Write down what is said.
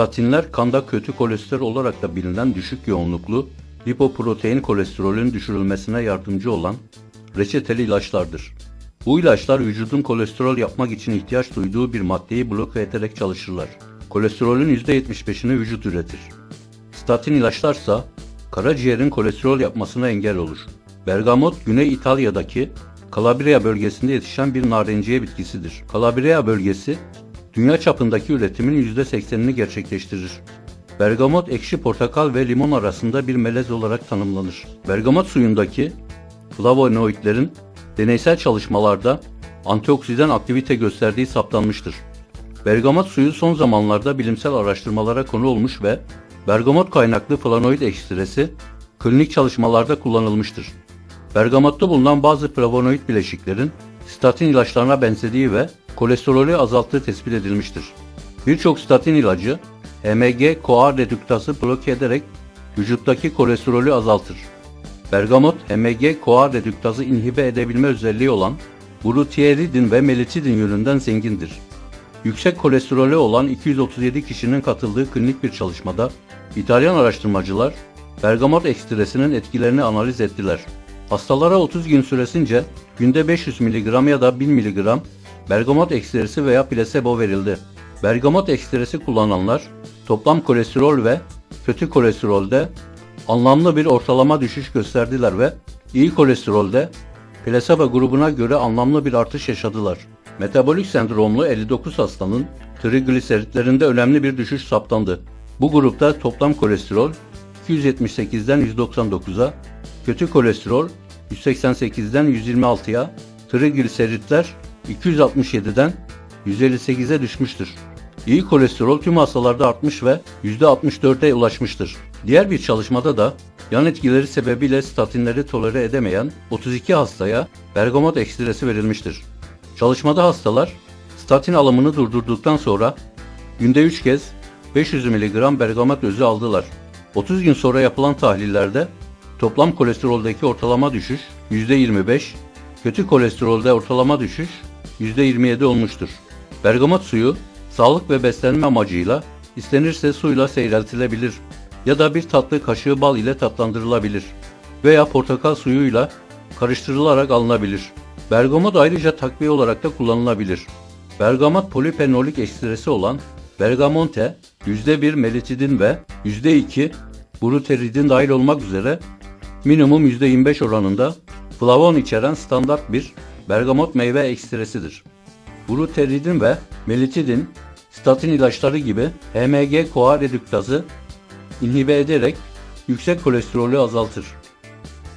Statinler kanda kötü kolesterol olarak da bilinen düşük yoğunluklu lipoprotein kolesterolün düşürülmesine yardımcı olan reçeteli ilaçlardır. Bu ilaçlar vücudun kolesterol yapmak için ihtiyaç duyduğu bir maddeyi bloke ederek çalışırlar. Kolesterolün %75'ini vücut üretir. Statin ilaçlarsa karaciğerin kolesterol yapmasına engel olur. Bergamot, Güney İtalya'daki Calabria bölgesinde yetişen bir narenciye bitkisidir. Calabria bölgesi, dünya çapındaki üretimin %80'ini gerçekleştirir. Bergamot ekşi portakal ve limon arasında bir melez olarak tanımlanır. Bergamot suyundaki flavonoidlerin deneysel çalışmalarda antioksidan aktivite gösterdiği saptanmıştır. Bergamot suyu son zamanlarda bilimsel araştırmalara konu olmuş ve bergamot kaynaklı flavonoid ekstresi klinik çalışmalarda kullanılmıştır. Bergamotta bulunan bazı flavonoid bileşiklerin statin ilaçlarına benzediği ve kolesterolü azalttığı tespit edilmiştir. Birçok statin ilacı HMG-CoA redüktazı bloke ederek vücuttaki kolesterolü azaltır. Bergamot, HMG-CoA redüktazı inhibe edebilme özelliği olan glutieridin ve melitidin yönünden zengindir. Yüksek kolesterolü olan 237 kişinin katıldığı klinik bir çalışmada İtalyan araştırmacılar bergamot ekstresinin etkilerini analiz ettiler. Hastalara 30 gün süresince günde 500 mg ya da 1000 mg bergamot ekstresi veya plasebo verildi. Bergamot ekstresi kullananlar toplam kolesterol ve kötü kolesterolde anlamlı bir ortalama düşüş gösterdiler ve iyi kolesterolde plasebo grubuna göre anlamlı bir artış yaşadılar. Metabolik sendromlu 59 hastanın trigliseritlerinde önemli bir düşüş saptandı. Bu grupta toplam kolesterol 278'den 199'a, kötü kolesterol 188'den 126'ya, trigliseritler 267'den 158'e düşmüştür. İyi kolesterol tüm hastalarda artmış ve %64'e ulaşmıştır. Diğer bir çalışmada da yan etkileri sebebiyle statinleri tolere edemeyen 32 hastaya bergamot ekstresi verilmiştir. Çalışmada hastalar statin alımını durdurduktan sonra günde 3 kez 500 mg bergamot özü aldılar. 30 gün sonra yapılan tahlillerde toplam kolesteroldeki ortalama düşüş %25, kötü kolesterolde ortalama düşüş %27 olmuştur. Bergamot suyu sağlık ve beslenme amacıyla istenirse suyla seyreltilebilir ya da bir tatlı kaşığı bal ile tatlandırılabilir veya portakal suyuyla karıştırılarak alınabilir. Bergamot ayrıca takviye olarak da kullanılabilir. Bergamot polifenolik ekstresi olan bergamonte %1 melitidin ve %2 gluteridin dahil olmak üzere minimum %25 oranında flavon içeren standart bir bergamot meyve ekstresidir. Gluteridin ve melitidin statin ilaçları gibi HMG-CoA redüktazı inhibe ederek yüksek kolesterolü azaltır.